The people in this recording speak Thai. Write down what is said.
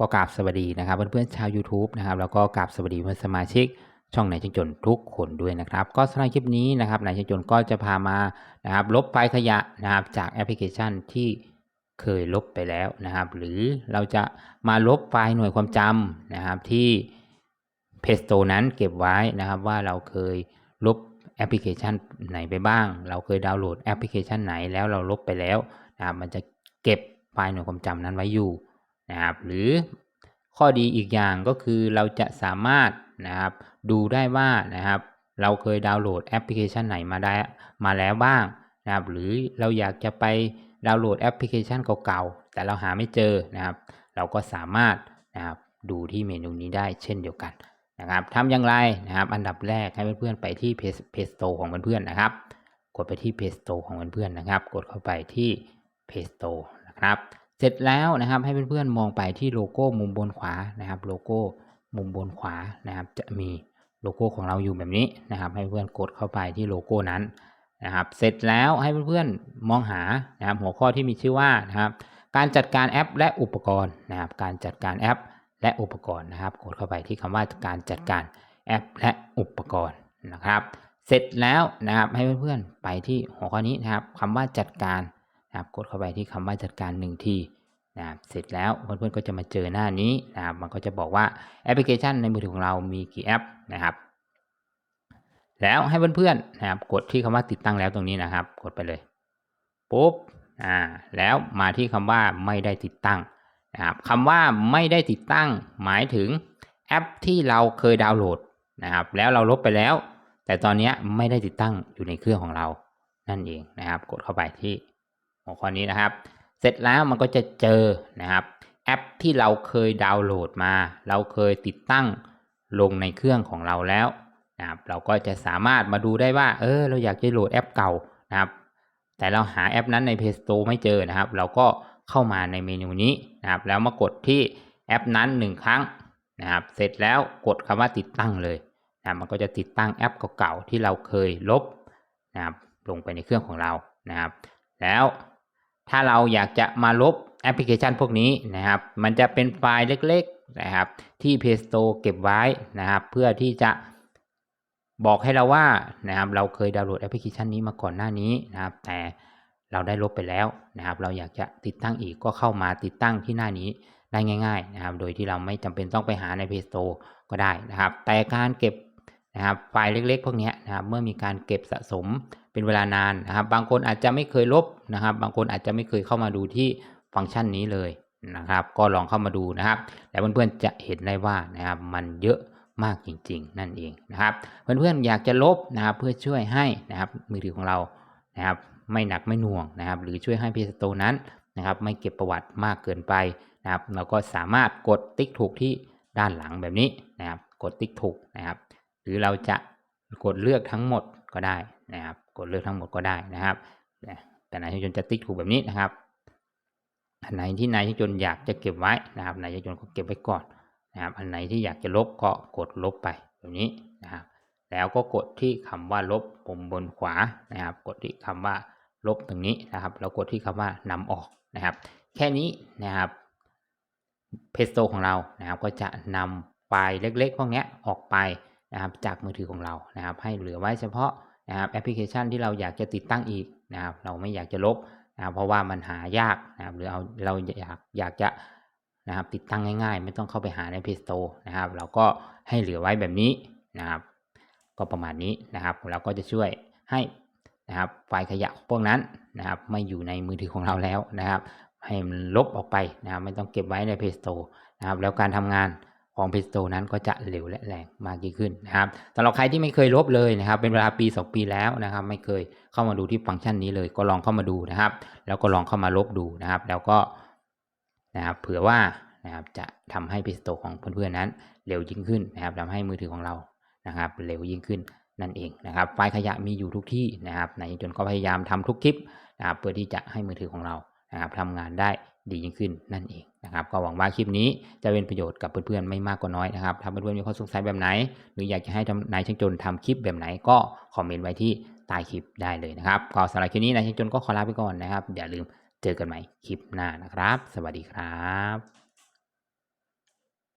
ก็กราบสวัสดีนะครับเพื่อนๆชาว YouTube นะครับแล้วก็กราบสวัสดีเพื่อนสมาชิก ช่องไหนช่างจนทุกคนด้วยนะครับ ก็สำหรับคลิปนี้นะครับไหนช่างจนก็จะพามานะครับลบไฟล์ขยะนะครับจากแอปพลิเคชันที่เคยลบไปแล้วนะครับ หรือเราจะมาลบไฟล์หน่วยความจำนะครับที่เพจโตนั้นเก็บไว้นะครับว่าเราเคยลบแอปพลิเคชันไหนไปบ้าง เราเคยดาวน์โหลดแอปพลิเคชันไหนแล้วเราลบไปแล้วนะครับมันจะเก็บไฟล์หน่วยความจำนั้นไว้อยู่ นะครับ หรือข้อดีอีกอย่างก็คือเราจะสามารถนะครับดูได้ว่านะครับเราเคยดาวน์โหลดแอปพลิเคชันไหนมาได้มาแล้วบ้างนะครับ หรือเราอยากจะไปดาวน์โหลดแอปพลิเคชันเก่าๆ แต่เราหาไม่เจอนะครับ เราก็สามารถนะครับดูที่เมนูนี้ได้เช่นเดียวกันนะครับทำอย่างไรนะครับ อันดับแรกให้เพื่อนๆไปที่เพจเพจโตของเพื่อนๆนะครับ กดไปที่เพจโตของเพื่อนๆนะครับ กดเข้าไปที่เพจโตนะครับ เสร็จแล้วนะครับให้เพื่อนๆมองไปที่โลโก้มุมบนขวานะครับ โลโก้มุมบนขวานะครับ จะมีโลโก้ของเราอยู่แบบนี้นะครับ ให้เพื่อนกดเข้าไปที่โลโก้นั้นนะครับ เสร็จแล้วให้เพื่อนๆมองหานะครับ หัวข้อที่มีชื่อว่านะครับ การจัดการแอปและอุปกรณ์นะครับ การจัดการแอปและอุปกรณ์นะครับ กดเข้าไปที่คำว่าการจัดการแอปและอุปกรณ์นะครับ เสร็จแล้วนะครับให้เพื่อนๆไปที่หัวข้อนี้นะครับคำว่าจัดการ นะครับกดเข้าไปที่คำว่าจัดการหนึ่งทีนะครับเสร็จแล้วเพื่อนๆก็จะมาเจอหน้านี้นะครับมันก็จะบอกว่าแอปพลิเคชันในมือถือของเรามีกี่แอปนะครับ แล้วให้เพื่อนๆนะครับกดที่คำว่าติดตั้งแล้วตรงนี้นะครับ กดไปเลยปุ๊บอ่าแล้วมาที่คำว่าไม่ได้ติดตั้งนะครับคำว่าไม่ได้ติดตั้งหมายถึงแอปที่เราเคยดาวน์โหลดนะครับ แล้วเราลบไปแล้ว แต่ตอนนี้ไม่ได้ติดตั้งอยู่ในเครื่องของเรานั่นเองนะครับ กดเข้าไปที่ หัวข้อนี้นะครับ เสร็จแล้วมันก็จะเจอนะครับ แอปที่เราเคยดาวน์โหลดมา เราเคยติดตั้งลงในเครื่องของเราแล้วนะครับ เราก็จะสามารถมาดูได้ว่า เออ เราอยากจะโหลดแอปเก่านะครับ แต่เราหาแอปนั้นใน Play Store ไม่เจอนะครับ เราก็เข้ามาในเมนูนี้นะครับ แล้วมากดที่แอปนั้นหนึ่งครั้งนะครับ เสร็จแล้วกดคำว่าติดตั้งเลยนะมันก็จะติดตั้งแอปเก่าๆที่เราเคยลบนะครับลงไปในเครื่องของเรานะครับ แล้ว ถ้าเราอยากจะมาลบแอปพลิเคชันพวกนี้นะครับ มันจะเป็นไฟล์เล็กๆนะครับ ที่ Play Store เก็บไว้นะครับ เพื่อที่จะบอกให้เราว่านะครับ เราเคยดาวน์โหลดแอปพลิเคชันนี้มาก่อนหน้านี้นะครับ แต่เราได้ลบไปแล้วนะครับ เราอยากจะติดตั้งอีกก็เข้ามาติดตั้งที่หน้านี้ได้ง่าย ๆ นะครับ โดยที่เราไม่จำเป็นต้องไปหาใน Play Store ก็ได้นะครับ แต่การเก็บนะครับ ไฟล์เล็ก ๆ พวกนี้นะครับ เมื่อมีการเก็บสะสม เป็นเวลานานนะครับ บางคนอาจจะไม่เคยลบนะครับ บางคนอาจจะไม่เคยเข้ามาดูที่ฟังก์ชันนี้เลยนะครับ ก็ลองเข้ามาดูนะครับ แล้วเพื่อนๆจะเห็นได้ว่านะครับมันเยอะมากจริง ๆ นั่นเองนะครับ เพื่อนๆอยากจะลบนะครับเพื่อช่วยให้นะครับมือถือของเรานะครับไม่หนักไม่หน่วงนะครับ หรือช่วยให้ Play Store นั้นนะครับ ไม่เก็บประวัติมากเกินไปนะครับ เราก็สามารถกดติ๊กถูกที่ด้านหลังแบบนี้นะครับ กดติ๊กถูกนะครับ หรือเราจะกดเลือกทั้งหมดก็ได้นะครับ ดเลือกทั้งหมดก็ได้นะครับ แต่นายชนจะติ๊กถูกแบบนี้นะครับอันไหนที่นายชนอยากจะเก็บไว้นะครับนายชนก็เก็บไว้ก่อนนะครับ อันไหนที่อยากจะลบก็กดลบไปแบบนี้นะครับ แล้วก็กดที่คำว่าลบปุ่มบนขวานะครับ กดที่คำว่าลบตรงนี้นะครับ แล้วกดที่คำว่านำออกนะครับ แค่นี้นะครับเพจโตของเรานะครับก็จะนำไฟล์เล็กๆพวกนี้ออกไปนะครับจากมือถือของเรานะครับ ให้เหลือไว้เฉพาะ นะครับแอปพลิเคชันที่เราอยากจะติดตั้งอีกนะครับ เราไม่อยากจะลบนะบเพราะว่ามันหายากนะครับ หรือเอาเราอยากอยากจะนะครับ ติดตั้งง่าย ๆ ไม่ต้องเข้าไปหาใน Play Store นะครับ เราก็ให้เหลือไว้แบบนี้นะครับ ก็ประมาณนี้นะครับ เราก็จะช่วยให้นะครับ ไฟล์ขยะพวกนั้นนะครับ ไม่อยู่ในมือถือของเราแล้วนะครับ ให้มันลบออกไปนะครับ ไม่ต้องเก็บไว้ใน Play Store นะครับ แล้วการทำงาน ของ Play Store นั้นก็จะเร็วและแรงมากยิ่งขึ้นนะครับสำหรับใครที่ไม่เคยลบเลยนะครับ เป็นเวลาปี 2 ปีแล้วนะครับ ไม่เคยเข้ามาดูที่ฟังก์ชันนี้เลย ก็ลองเข้ามาดูนะครับ แล้วก็ลองเข้ามาลบดูนะครับ แล้วก็นะครับเผื่อว่านะครับจะทำให้ Play Store ของเพื่อนๆนั้นเร็วยิ่งขึ้นนะครับทำให้มือถือของเรานะครับ เร็วยิ่งขึ้นนั่นเองนะครับ ไฟล์ขยะมีอยู่ทุกที่นะครับ ในจนก็พยายามทำทุกคลิปนะครับเพื่อที่จะให้มือถือของเรา นะครับทำงานได้ดียิ่งขึ้นนั่นเองนะครับ ก็หวังว่าคลิปนี้จะเป็นประโยชน์กับเพื่อนๆไม่มากก็น้อยนะครับถ้าเพื่อนๆมีข้อสงสัยแบบไหน หรืออยากจะให้นายช่างจนทำคลิปแบบไหนก็คอมเมนต์ไว้ที่ใต้คลิปได้เลยนะครับก็สำหรับคลิปนี้นายช่างจนก็ขอลาไปก่อนนะครับ อย่าลืมเจอกันใหม่คลิปหน้านะครับ สวัสดีครับ